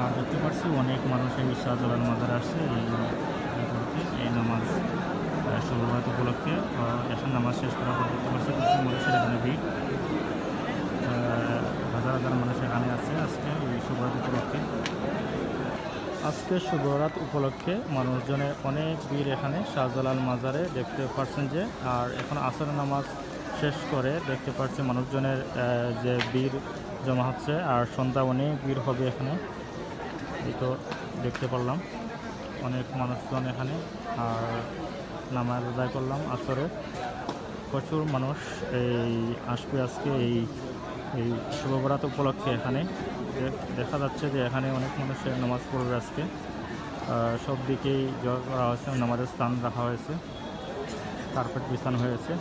আর দেখতে পাচ্ছি অনেক মানুষ এই শাহজালাল মাজারে আসছে এই নামাজ শুভবাত উপলক্ষে এসে নামাজ শেষ করার পর দেখতে পাচ্ছি প্রচুর মানুষের এখানে ভিড়। হাজার হাজার মানুষ এখানে আছে আজকে এই শুভরাত উপলক্ষে। আজকে শুভরাত উপলক্ষে মানুষজনের অনেক ভিড় এখানে, শাহজালাল মাজারে দেখতে পাচ্ছেন যে, আর এখন আসর নামাজ শেষ করে দেখতে পাচ্ছি মানুষজনের যে ভিড় জমা হচ্ছে, আর সন্ধ্যা অনেক ভিড় হবে এখানে। এই তো দেখতে পারলাম অনেক মানুষজন এখানে, আর নামাজ আদায় করলাম আসরে। প্রচুর মানুষ এই আসবে আজকে, এই এই শুভবরাত উপলক্ষে এখানে। দেখা যাচ্ছে যে এখানে অনেক মানুষের নামাজ পড়বে আজকে। সব দিকেই জয় করা হয়েছে, নামাজের স্থান রাখা হয়েছে। কার্পেট বিছানো হয়েছে।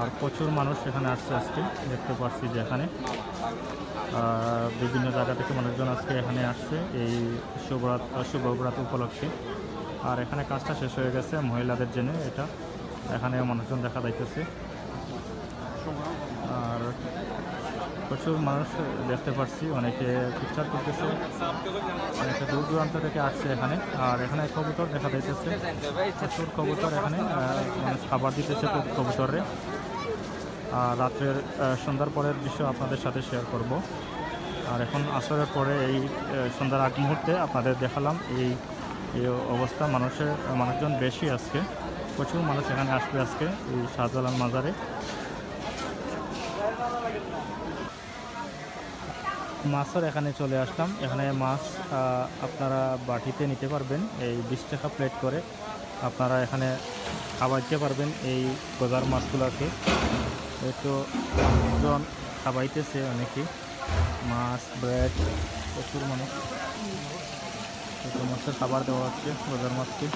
আর প্রচুর মানুষ এখানে আসছে আজকে, দেখতে পাচ্ছি যে এখানে। বিভিন্ন জায়গা থেকে মানুষজন আজকে এখানে আসছে এই শুভরাত, শুভব্রাত উপলক্ষে। আর এখানে কাজটা শেষ হয়ে গেছে মহিলাদের জন্য, এটা এখানে মানুষজন দেখা যাইতেছে। আর প্রচুর মানুষ দেখতে পাচ্ছি অনেকে পিকচার করতেছে, অনেকে দূর দূরান্ত থেকে আসছে এখানে, আর এখানে কবুতর দেখা যাইতেছে, প্রচুর কবুতর এখানে খাবার দিতেছে কবুতরে, আর রাত্রের সন্ধ্যার পরের দৃশ্য আপনাদের সাথে শেয়ার করব। আর এখন আসরের পরে এই সন্ধ্যার আগ মুহূর্তে আপনাদের দেখালাম এই এই অবস্থা, মানুষের, মানুষজন বেশি আজকে, প্রচুর মানুষ এখানে আসবে আজকে এই শাহজালাল মাজারে। মাছের এখানে চলে আসলাম। এখানে মাছ আপনারা বাটিতে নিতে পারবেন। এই বিশ টাকা প্লেট করে আপনারা এখানে খাবাইতে পারবেন এই গজার মাছগুলোকে। এই তো মানুষজন খাওয়াইতেছে অনেকে। মাছ ব্রেড প্রচুর মানুষ। মাছের খাবার দেওয়া হচ্ছে গজার মাছকে।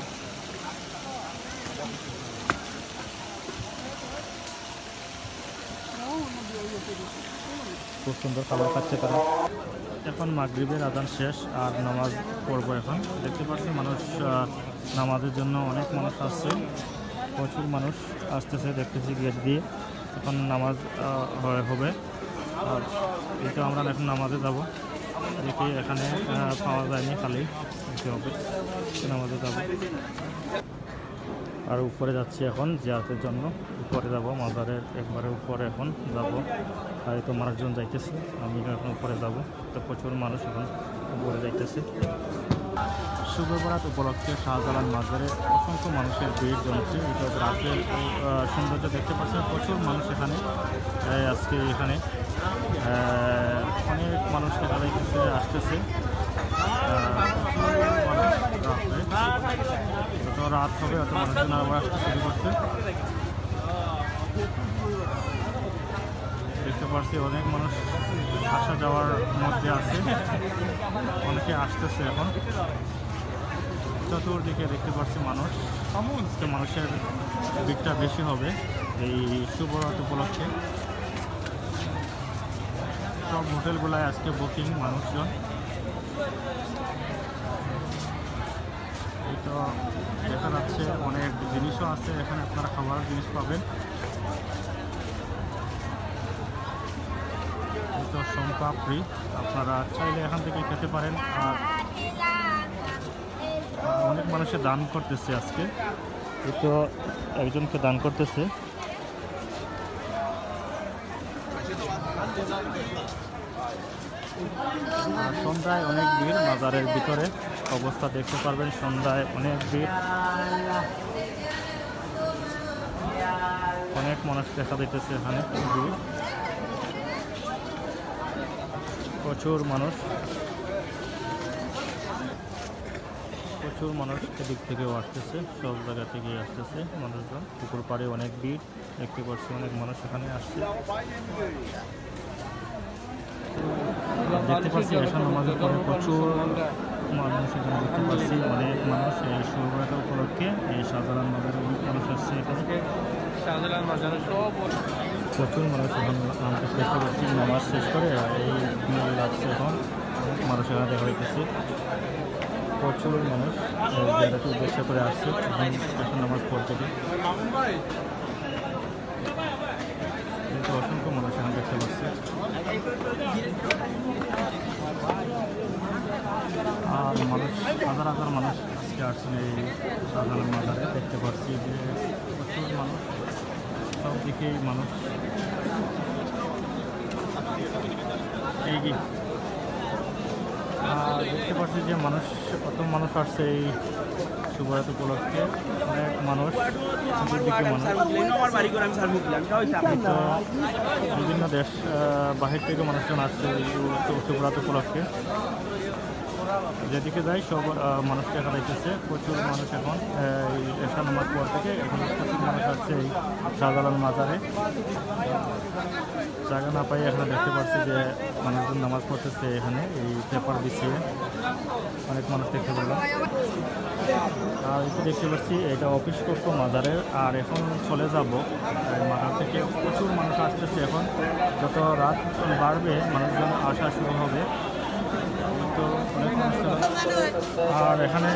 খুব সুন্দর খাবার খাচ্ছে তারা। এখন মাগরিবের আদান শেষ আর নামাজ পড়ব এখন। দেখতে পাচ্ছি মানুষ নামাজের জন্য অনেক মানুষ আসছে। প্রচুর মানুষ আসতেছে, দেখতেছি গেট দিয়ে। এখন নামাজ হবে। আর এই আমরা এখন নামাজে যাব। দেখি এখানে পাওয়া যায়নি খালি। হবে, নামাজে যাব। আর উপরে যাচ্ছি এখন, জিয়ারতের জন্য। উপরে যাব, মাজারের একবারে উপরে এখন যাব। আর তো মানুষজন যাইতেছে, আমি এখন উপরে যাব। তো প্রচুর মানুষ এখন উপরে যাইতেছে। শুভ উপলক্ষে শাহজালাল মাজারে অসংখ্য মানুষের ভিড় জমছে। এটা রাতের সৌন্দর্য দেখতে পাচ্ছেন। প্রচুর মানুষ এখানে আজকে এখানে। অনেক মানুষ যাইতেছে আসতেছে। যত রাত হবে অত মানুষজন আবার আসতে শুরু করছে। দেখতে পাচ্ছি অনেক মানুষ আসা যাওয়ার মধ্যে আছে। অনেকে আসতেছে এখন। চতুর্দিকে দেখতে পাচ্ছি মানুষ। আজকে মানুষের দিকটা বেশি হবে এই শুভরাত উপলক্ষে। সব হোটেলগুলায় আজকে বুকিং মানুষজন। এই তো দেখা যাচ্ছে, অনেক জিনিসও আছে। এখানে আপনারা খাবার জিনিস পাবেন। এই তো সোমপাপড়ি আপনারা চাইলে এখান থেকে খেতে পারেন। আর অনেক মানুষে দান করতেছে আজকে। তো একজনকে দান করতেছে। সন্ধ্যায় অনেক ভিড়, বাজারের ভিতরে অবস্থা দেখতে পারবেন। সন্ধ্যায় অনেক ভিড়। অনেক মানুষ দেখা দিতেছে এখানে। ভিড়। প্রচুর মানুষ। প্রচুর মানুষ এদিক থেকেও আসতেছে, সব জায়গা থেকে আসতেছে মানুষজন। পুকুর পাড়ে অনেক ভিড়, দেখতে পাচ্ছি অনেক মানুষ এখানে আসছে। দেখতে পাচ্ছি এসব নামাজের পরে প্রচুর মানুষ এখানে দেখতে পাচ্ছি, অনেক মানুষ এই শুভরাত উপলক্ষে এই সাধারণ বাজারে অনেক মানুষ আসছে এখানে। প্রচুর মানুষ এখন নামতে চেষ্টা করছি নামাজ শেষ করে এই ভিড় লাগছে এখন মানুষ এখানে দেখা হইতেছে। প্রচুর মানুষ জায়গাটি উদ্দেশ্য করে আসছে, এখন নামাজ পড়তে কিন্তু অসংখ্য মানুষ এখানে দেখতে পাচ্ছে। মানুষ, হাজার হাজার মানুষ আজকে আসছেন এই শাহজালাল মাজারে দেখতে পাচ্ছি যে প্রচুর মানুষ। সব দিকেই মানুষ এই কি? দেখতে পাচ্ছি যে মানুষ কত মানুষ আসছে এই শুভরাত উপলক্ষে। অনেক মানুষ বিভিন্ন দেশ বাহির থেকে মানুষজন আসছে শুভরাত উপলক্ষে। যেদিকে যায় সব মানুষকে এখন দেখতেছে প্রচুর মানুষ এখন এই নামাজ পর থেকে এখন প্রচুর মানুষ আসছে এই শাহজালাল মাজারে। জায়গা না পাই এখানে দেখতে পাচ্ছি যে মানুষজন নামাজ পড়তেছে এখানে, এই পেপার বিছিয়ে। অনেক মানুষ দেখতে পেলাম। আর একটু দেখতে পাচ্ছি, এটা অফিস করতো মাজারের আর এখন চলে যাব। মাজার থেকে প্রচুর মানুষ আসতেছে এখন। যত রাত বাড়বে, মানুষজন আসা শুরু হবে। তো অনেক মানুষ ছিল। আর এখানে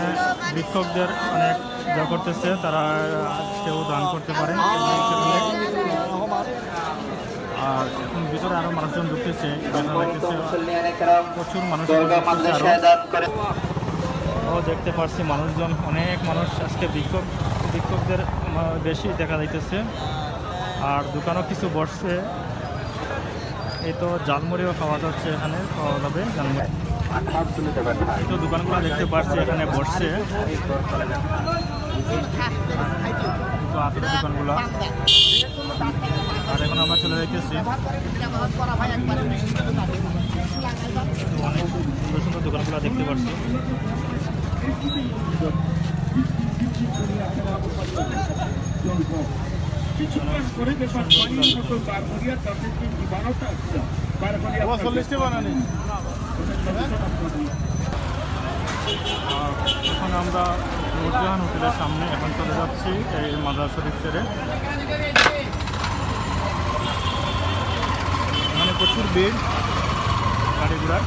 বিক্ষোভদের অনেক যা করতেছে তারা কেউ দান করতে পারে। আর এখন ভিতরে আরও মানুষজন ঢুকতেছে প্রচুর মানুষ ও দেখতে পাচ্ছি মানুষজন অনেক মানুষ আজকে বিক্ষোভ বিক্ষোভদের বেশি দেখা যাইতেছে। আর দোকানও কিছু বসছে। এই তো জালমুড়িও খাওয়া যাচ্ছে এখানে খাওয়া যাবে জালমুড়ি তো দোকানগুলো দেখতে পাচ্ছি এখানে বসছে। তো আতর দোকানগুলো। আর এখন আমরা চলে অনেক সুন্দর সুন্দর দোকানগুলো দেখতে পাচ্ছি আর এখন আমরা নুরজাহান হোটেলের সামনে এখন চলে যাচ্ছি, এই মাদার শরীফ ছেড়ে মানে প্রচুর ভিড়, গাড়ি ঘোড়ার।